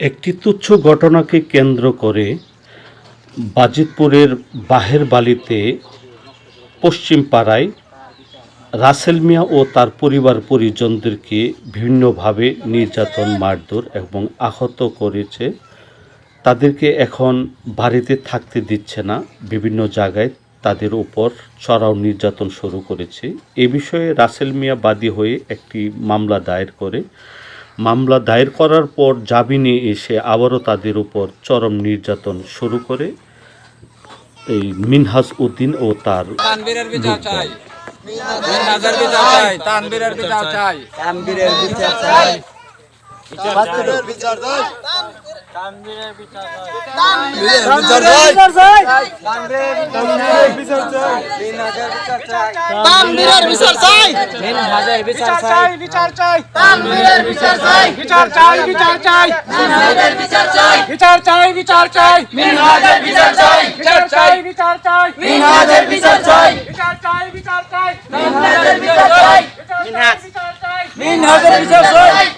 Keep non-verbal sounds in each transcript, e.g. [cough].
একটি তুচ্ছ ঘটনাকে কেন্দ্র করে বাজিতপুরের বাহের বালিতে পশ্চিম পাড়ায় রাসেল মিয়া ও তার পরিবার পরিজনদেরকে ভিন্নভাবে নির্যাতন, মারধর এবং আহত করেছে। তাদেরকে এখন বাড়িতে থাকতে দিচ্ছে না। বিভিন্ন জায়গায় তাদের উপর চড়াও নির্যাতন শুরু করেছে। এ বিষয়ে রাসেল মিয়া বাদী হয়ে একটি মামলা দায়ের করে মামলা দায়ের করার পর জামিনে এসে আবারও তাদের উপর চরম নির্যাতন শুরু করে এই মিনহাজ উদ্দিন ও তার বিচার চাই। মিনহাজের বিচার চাই তানবীরের বিচার চাই তানবীরের বিচার চাই বাস্তবের বিচার চাই তানবীরের বিচার চাই বিচার চাই বিচার চাই তানভীরের বিচার চাই বিচার চাই বিচার চাই মিনহাজের বিচার চাই বিচার চাই বিচার চাই মিনহাজের বিচার চাই বিচার চাই বিচার চাই মিনহাজের বিচার চাই বিচার চাই বিচার চাই মিনহাজের বিচার চাই মিনহাজ বিচার চাই মিনহাজের বিচার চাই বিচার চাই বিচার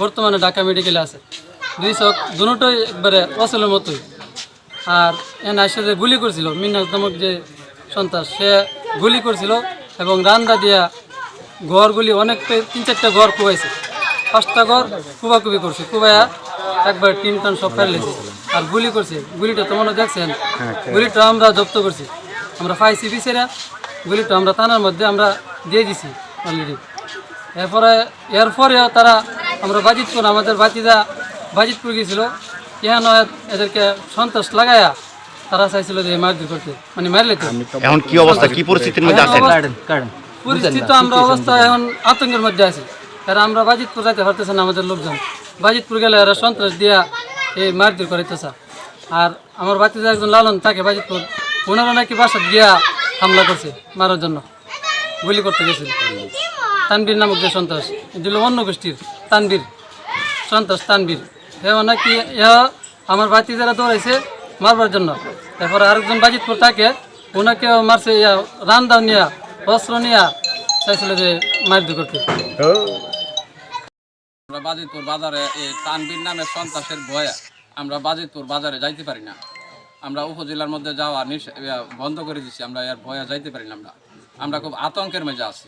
বর্তমানে ঢাকা মেডিকেলে আছে। দুই চোখ দুটোই একবারে অচলের মতোই। আর এন আসে যে গুলি করছিল মিনাজ নামক যে সন্ত্রাস সে গুলি করছিল এবং রান্দা দিয়া ঘরগুলি অনেক তিন চারটা ঘর কুবাইছে। পাঁচটা ঘর কুবাকুবি করছে কুবাইয়া একবার টিন টান সব ফেলেছে আর গুলি করছে গুলিটা তো মনে দেখছেন গুলিটা আমরা জব্দ করছি। আমরা পাইছি বিচেরা গুলিটা আমরা থানার মধ্যে আমরা দিয়ে দিছি অলরেডি। এরপরে এরপরেও তারা আমরা বাজিতপুর আমাদের বাতিদা বাজিতপুর গেছিল। কেন এদেরকে সন্ত্রাস লাগায়া তারা চাইছিল যে মারধর করতে মানে মারলে এখন কি অবস্থা? কি পরিস্থিতির মধ্যে আছেন? পরিস্থিতি তো আমরা অবস্থা এখন আতঙ্কের মধ্যে আছি। এরা আমরা বাজিতপুর যাইতে পারতেছে না আমাদের লোকজন। বাজিতপুর গেলে এরা সন্ত্রাস দিয়া এই মারধর করাইতেছে। আর আমার বাতিতে একজন লালন থাকে বাজিতপুর ওনারা নাকি বাসা গিয়া হামলা করছে মারার জন্য গুলি করতে গেছিল। তানবীর নামক যে সন্ত্রাস এগুলো অন্য গোষ্ঠীর তানবীর সন্ত্রাস, তানবীর। এ নাকি আমার বাতি যারা দৌড়াইছে মারবার জন্য। তারপরে আরেকজন বাজিতপুর থাকে ওনাকেও মারছে, ইয়া, রান্দাও নিয়া, অস্ত্র নিয়া, চাইছিল যে মারধর করতে। আমরা বাজিতপুর বাজারে এই তানবীর নামের সন্ত্রাসের ভয়ে আমরা বাজিতপুর বাজারে যাইতে পারি না। আমরা উপজেলার মধ্যে যাওয়া বন্ধ করে দিচ্ছি আমরা এর ভয়ে যাইতে পারি না আমরা। আমরা খুব আতঙ্কের মধ্যে আছি।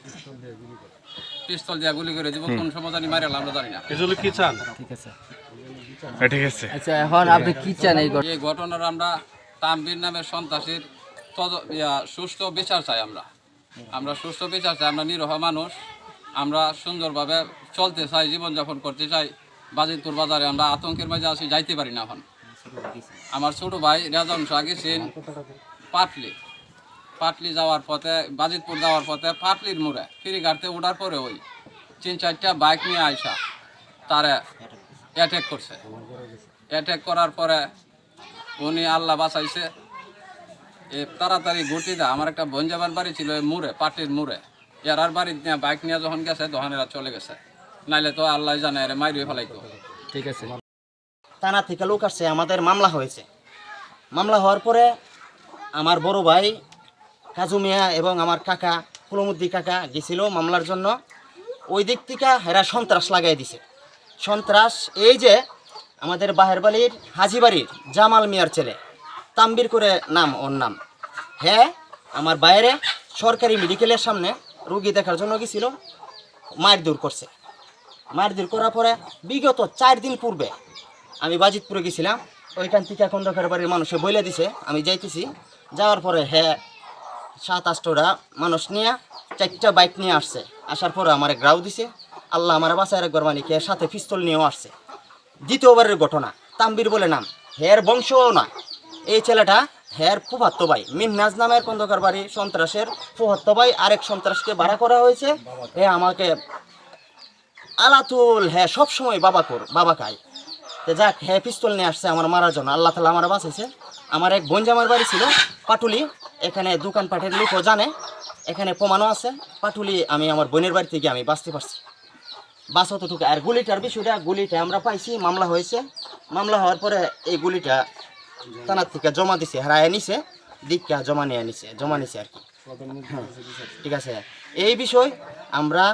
পিস্তল দিয়া গুলি করে দিব কোন সময় জানি মারে আমরা জানি না। কি চান? ঠিক আছে। আচ্ছা এখন আপনি কি চান এই এই ঘটনার আমরা তানবীর নামের সন্ত্রাসীর ইয়া, সুষ্ঠু বিচার চাই আমরা। আমরা সুস্থ বিচার চাই আমরা নিরহ মানুষ। আমরা সুন্দরভাবে চলতে চাই জীবনযাপন করতে চাই। বাজিতপুর বাজারে আমরা আতঙ্কের মাঝে আছি যাইতে পারি না এখন। আমার ছোট ভাই রেজাউন শাহ গেছেন পাটলি। পাটলি যাওয়ার পথে বাজিতপুর যাওয়ার পথে পাটলির মোড়ে ফেরিঘাটতে ওঠার পরে ওই তিন চারটা বাইক নিয়ে আইসা তারে অ্যাটাক করছে। অ্যাটাক করার পরে উনি আল্লাহ বাঁচাইছে। এ তাড়াতাড়ি ঘুরতে দেয় আমার একটা বঞ্জাবার বাড়ি ছিল এই মুড়ে পাটির মুড়ে। এরার বাড়ি নিয়ে বাইক নিয়ে যখন গেছে তখন এরা চলে গেছে। নাইলে তো আল্লাহ জানে এরা মাইরিয়ে ফেলাইতো। ঠিক আছে। থানা থেকে লোক আসছে আমাদের মামলা হয়েছে। মামলা হওয়ার পরে আমার বড় ভাই কাজু মিয়া এবং আমার কাকা, কুলমুদ্দি কাকা গেছিল মামলার জন্য। ওই দিক থেকে এরা সন্ত্রাস লাগাই দিছে। সন্ত্রাস এই যে আমাদের বাহের বাড়ির হাজিবাড়ির জামাল মিয়ার ছেলে, তাম্বির করে নাম ওর নাম। হ্যাঁ আমার বাইরে সরকারি মেডিকেলের সামনে রুগী দেখার জন্য গেছিল মায়ের দূর করছে। মারধর করার পরে বিগত চার দিন পূর্বে আমি বাজিতপুরে গেছিলাম। ওইখান থেকে খন্দকার বাড়ির মানুষে বইলে দিছে, আমি যাইতেছি। যাওয়ার পরে হ্যাঁ সাত, আটটা মানুষ নিয়ে চারটা বাইক নিয়ে আসছে। আসার পরে আমার গ্রাউ দিছে। আল্লাহ আমার বাসায় একবার মালিকে সাথে পিস্তল নিয়েও আসছে। দ্বিতীয়বারের ঘটনা তাম্বির বলে নাম, হের বংশও না এই ছেলেটা হের ফুফাত্ত ভাই, মিন্নাজ নামের খন্দকার বাড়ি, সন্ত্রাসের ফুফাত্ত ভাই, আরেক সন্ত্রাসকে ভাড়া করা হয়েছে। হে আমাকে আলাতুল হ্যাঁ সবসময় বাবা কর, বাবা খায় যাক হ্যাঁ পিস্তল নিয়ে আসছে, আমার মারার জন্য। আল্লাহ তালা আমার বাঁচাইছে। আমার এক বঞ্জামার বাড়ি ছিল পাটুলি। এখানে দোকানপাটের লোকও জানে। এখানে প্রমাণও আছে। পাটুলি আমি আমার বোনের বাড়ি থেকে আমি বাঁচতে পারছি। বাস অতটুকু। আর গুলিটার বিষয়টা গুলিটা আমরা পাইছি মামলা হয়েছে। মামলা হওয়ার পরে এই গুলিটা থানার থেকে জমা দিছে হারায় নিছে দীক্ষা জমা নিয়ে নিছে জমা নিছে আর কি। হ্যাঁ, ঠিক আছে। এই বিষয় আমরা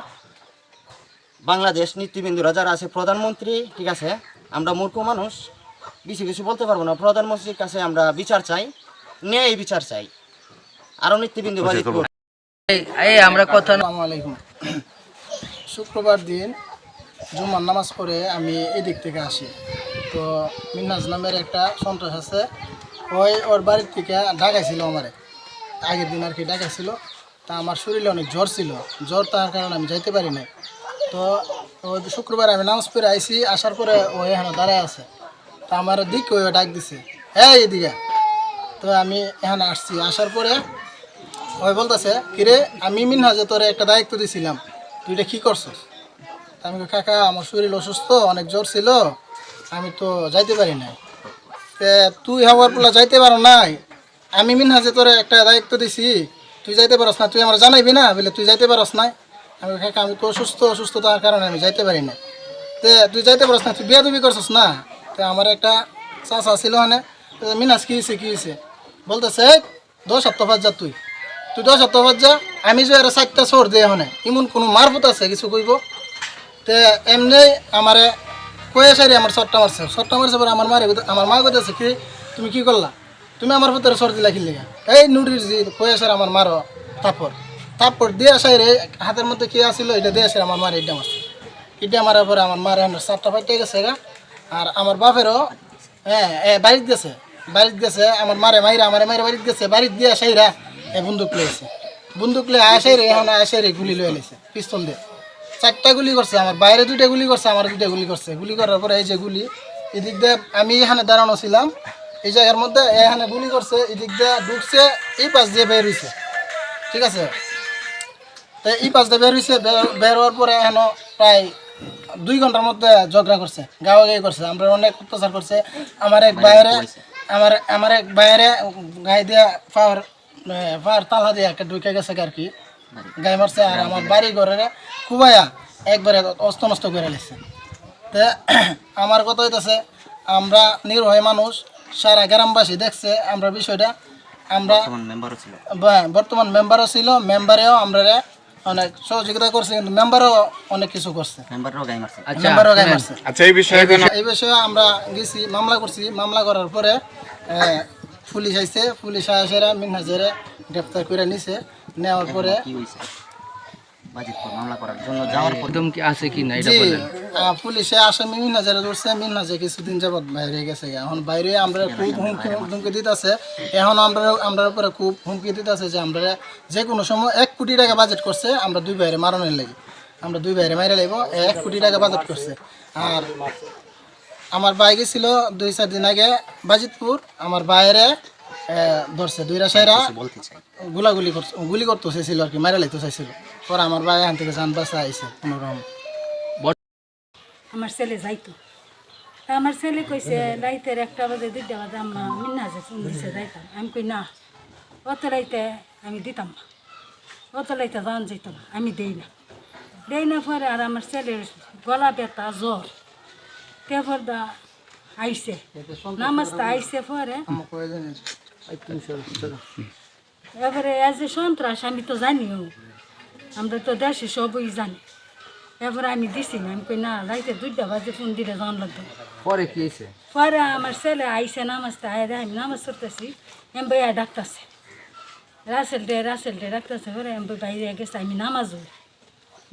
বাংলাদেশ নীতিবিন্দুরা যারা আছে প্রধানমন্ত্রী ঠিক আছে আমরা মূর্খ মানুষ বেশি কিছু বলতে পারব না। প্রধানমন্ত্রীর কাছে আমরা বিচার চাই ন্যায় বিচার চাই। আরও নীতিবিন্দু বাজিত আসসালামু আলাইকুম শুক্রবার দিন জুমার নামাজ পড়ে আমি এদিক থেকে আসি। তো মিনহাজ নামের একটা সন্ত্রাস আছে। ওই ওর বাড়ির থেকে ডাকাইছিল আমারে। আগের দিন আর কি ডাকাইছিল। তা আমার শরীরে অনেক জ্বর ছিল। জ্বর তার কারণে আমি যাইতে পারি নাই। তো ওই শুক্রবার আমি নামাজ পড়ে আইসি আসার পরে ও এখানে দাঁড়ায় আছে। তা আমার দিক ওই ডাক দিছে। হ্যাঁ এদিকে। তো আমি এখানে আসছি। আসার পরে ওই বলতেছে, কিরে, আমি মিনহাজে তোরে একটা দায়িত্ব দিছিলাম তুই এটা কী করছস? আমি কাকা, আমার শরীর অসুস্থ, অনেক জ্বর ছিল, আমি তো যাইতে পারি নাই। তুই হওয়ার পোলা যাইতে পারো নাই। আমি মিনহাজে তোরে একটা দায়িত্ব দিছি, তুই যাইতে পারস না, তুই আমার জানাইবি না, বলে তুই যাইতে পারস নাই। আমি কাকা, আমি তো অসুস্থ, অসুস্থতার কারণে আমি যাইতে পারি না তে তুই যাইতে পারস না, তুই বিয়া দুবি করছস না? তো আমার একটা চাষা ছিল মানে মিনাজ কি হয়েছে কি হয়েছে বলতেছে "এই, দশ সপ্তাহ যা তুই। তুই দশ সপ্তাহ যা আমি যে এর চারটা চোর দিয়ে হনে ইমন কোনো মারফত আছে কিছু কইব? তে এমনি আমারে কয়ে সারি আমার চট্টা মারছে। চট্টা মারছে পরে আমার মারে আমার মা কইতেছে কি তুমি কি করলা? তুমি আমার ভিতরে সর দিলা কিনলে এই নুরির জি কয়ে সার আমার মারো থাপড় থাপড় দিয়ে সাইরে হাতের মধ্যে কি আসিল এটা দিয়ে সাইরে আমার মারে ইটা মারছে। ইটা মারার পরে আমার মারে চারটা ফাইটে গেছে গা। আর আমার বাপেরও হ্যাঁ এ বাড়িতে গেছে বাড়িতে গেছে, আমার মারে মাইরা, আমার মাইরা বাড়িতে গেছে, বাড়িতে দিয়ে সাইরা এ বন্দুক লইছে বন্দুক লয়ে আসাই রে এখন আসাই রে গুলি লয়ে লাইছে পিস্তল দিয়ে। চারটা গুলি করছে আমার, বাইরে দুইটা গুলি করছে আমার দুইটা গুলি করছে। গুলি করার পরে এই যে গুলি, এদিক দিয়ে আমি এখানে দাঁড়ানো ছিলাম, এই জায়গার মধ্যে এখানে গুলি করছে, এদিক দিয়ে ঢুকছে, এই পাশ দিয়ে বের হইছে। ঠিক আছে? তো এই পাশ দিয়ে বের হইছে বের- হওয়ার পরে এখন প্রায় দুই ঘণ্টার মধ্যে ঝগড়া করছে গাওয়া গাই করছে আমরা অনেক অত্যাচার করছে। আমার এক বাইরে আমার আমার এক বাইরে গায়ে দিয়া পাওয়ার পাওয়ার তালা দিয়ে একটা ঢুকে গেছে আর কি। গায়ে মারছে আর আমার বাড়ি ঘরের খুবাইয়া একবারে অস্ত নষ্ট করে লেছে। তো [clears throat] আমার কথা হইতেছে আমরা নির্ভয় মানুষ সারা গ্রামবাসী দেখছে আমরা বিষয়টা। আমরা বর্তমান মেম্বারও ছিল। মেম্বারেও আমরা অনেক সহযোগিতা করছে কিন্তু মেম্বারও অনেক কিছু করছে। মেম্বারও গাই মারছে আচ্ছা। এই বিষয়ে এই বিষয়ে আমরা গেছি মামলা করছি। মামলা করার পরে আহ, পুলিশ আইসে পুলিশ আসেরা মিনহাজেরা গ্রেফতার করে নিছে। নেওয়ার পরে জি আহ, পুলিশে আসামি মিনহাজেরে ধরছে মিনহাজে কিছুদিন যাবত বাইরে গেছে এখন বাইরে আমরা খুব হুমকি হুমকি দিতেছে। এখন আমরা আমরা উপরে খুব হুমকি দিতেছে যে আমরা যে কোনো সময় এক কোটি টাকা বাজেট করছে আমরা দুই বাইরে মারানোর লাগে। আমরা দুই বাইরে মাইরে লাগবো এক কোটি টাকা বাজেট করছে। আর আমার ভাই গেছিল দুই চার দিন আগে বাজিতপুর। আমার বাইরে ধরছে দুইরা সাইরা গুলাগুলি করছে গুলি করতে চাইছিল আর কি মারা লাইতে চাইছিল। পরে আমার ভাই এখান থেকে যান বাসা আইছে কোনো আমার ছেলে যাইতো। আমার ছেলে কইছে রাইতের একটা বাজে দুইটা বাজে আমরা মিন্নাজে ফোন দিছে যাইতাম। আমি কই না অত রাইতে আমি দিতাম না। অত রাইতে যান যেত না আমি দেই না। দেই না পরে আর আমার ছেলের গলা ব্যথা জ্বর। তারপর দা আইসে নামাজটা আইসে পরে। এবারে এজ এ সন্ত্রাস আমি তো জানিও। আমরা তো দেশে সবই জানি। এবারে আমি দিছি না আমি কই না রাইতে দুইটা বাজে ফোন দিলে জান লাগতো। পরে কি হয়েছে? পরে আমার ছেলে আইসে নামাজতে আয় আমি নামাজ করতেছি এম ভাইয়া ডাকতেছে। রাসেল ডে রাসেল ডে ডাকতেছে পরে এম বাইরে গেছে আমি নামাজ হই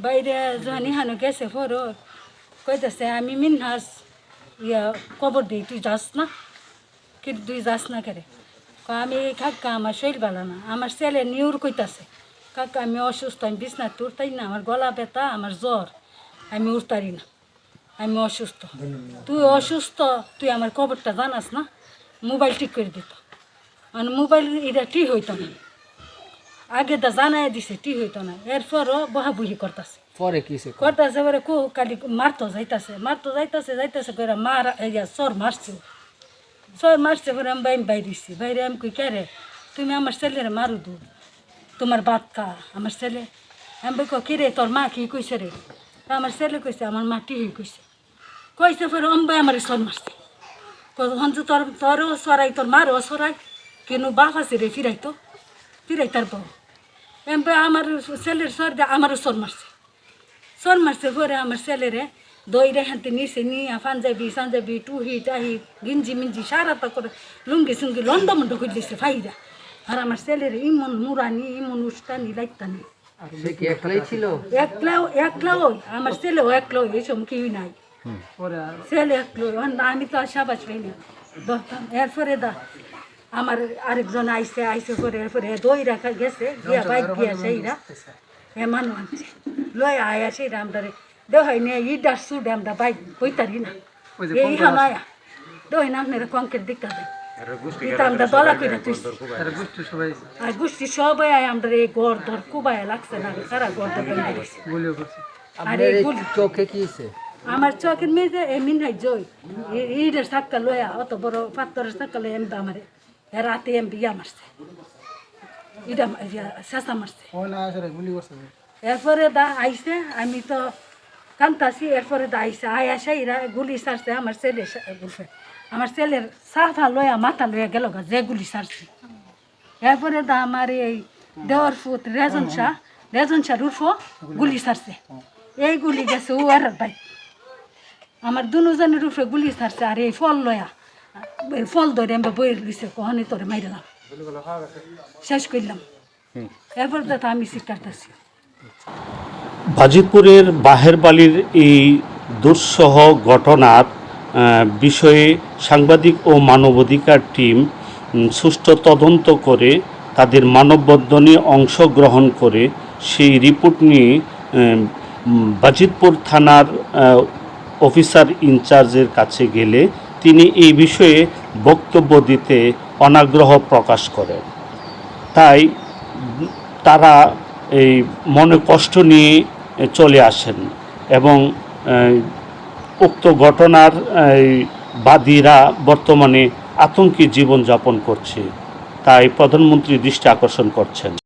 বাইরে যখন ইহানো গেছে পর কইতেছে আমি মিনহাস ইয়া কবর দিই তুই যাস না? কি তুই যাস না করে? আমি কাকা আমার শরীর ভালো না। আমার ছেলে নিউর কইতাছে। কাকা আমি অসুস্থ আমি বিছনাথ উঠতাই না আমার গলা ব্যথা আমার জ্বর আমি উঠতারি না আমি অসুস্থ। তুই অসুস্থ তুই আমার খবরটা জানাস না মোবাইল ঠিক করে দিত। মানে মোবাইল এটা ঠিক হইতো না। আগে দা জানাই দিছে ঠিক হইতো না। এরপরও বহাবুহি করতেছে। পরে কি করতেছে পরে কু কালি মারতো যাইতাছে মারতো যাইতাছে যাইতাছে করে মার এই যে চোর মারছে। চোর মারছে পরে আমি বাইরে বাইরেছি বাইরে আমি কই কে তুমি আমার ছেলেরে মারু দু তোমার বাদ কা আমার ছেলে। আমি বই কি রে, তোর মা কি কইছে রে? তা আমার ছেলে কইছে, আমার মা টিহি কইছে? কইছে পরে অম্বাই আমার চোর মারছে। কখন যে তোর, তোরও সরাই তোর মারও সরাই কেন বাপ আছে রে ফিরাইতো ফিরাই তার বউ। এমবে আমার ছেলের সর দিয়ে আমারও সর মারছে। সর মারছে পরে আমার ছেলেরে দইরে হাতে নিচে নিয়ে পাঞ্জাবি, সাঞ্জাবি, টুহি, টাহি, গিঞ্জি মিঞ্জি সারা তা করে লুঙ্গি সুঙ্গি লন্ড মন্ড করে দিছে ফাইরা আর আমার ছেলের ইমন মুরানি ইমন উস্তানি লাইতানি। সে কি একলাই ছিল? একলাও একলাও আমার ছেলেও একলাও এইসব নাই। ছেলে একলো আমি তো আর সাবাস পাই না। এরপরে দা আমার আরেকজন আইসে আইসে করে এরপরে দই রাখা গেছে গিয়া বাইক গিয়া সেইরা এ মানুষ আনছে। লয় আয়া সেইরা আমরা দেখাই নিয়ে ইডার সুড আমরা বাইক বইতারি না। এই হামায়া দই না আপনারা কঙ্কের দিকটা দেয় আমরা দলা করে তুইছি তারা বুঝতে সবাই আর গোষ্ঠী সবাই আয় আমরা এই গড় ধর কুবায় লাগছে না সারা ধর আর এই চোখে কি আমার চকের মেয়েতে এ মিনহাই জয় ইডের সাক্কা লয়া অত বড় পাত্তরের সাক্কা লয়া এমবা আমারে রাতে এম বিয়া মারছে ইডা শেষা মারছে এরপরে দা আইসে আমি তো কান্তাছি এরপরে দা আইসে আয় আসে এরা গুলি সারছে আমার ছেলে গুলফে আমার ছেলের সাফা লয়া মাথা লয়া গেল গা যে গুলি সারছে। এরপরে দা আমার এই দেওয়ার ফুট রেজন শাহ রেজন শাহ রুফো গুলি সারছে। এই গুলি গেছে ও আর ভাই। আমার দুজনের উপরে গুলি সারছে আর এই ফল লয়া এই ফল ধরে আমি বই দিছে কখনই তোরে মাইরালাম শেষ করলাম। এরপর তো আমি শিকার শিকারতাছি বাজিতপুরের বাহেরবালির এই দুঃসহ ঘটনার বিষয়ে সাংবাদিক ও মানবাধিকার টিম সুষ্ঠু তদন্ত করে তাদের মানববন্ধনে অংশগ্রহণ করে সেই রিপোর্ট নিয়ে বাজিতপুর থানার অফিসার ইনচার্জের কাছে গেলে তিনি এই বিষয়ে বক্তব্য দিতে অনাগ্রহ প্রকাশ করেন। তাই তারা এই মনে কষ্ট নিয়ে চলে আসেন এবং উক্ত ঘটনার বাদীরা বর্তমানে আতঙ্কে জীবনযাপন করছে। তাই প্রধানমন্ত্রী দৃষ্টি আকর্ষণ করছেন।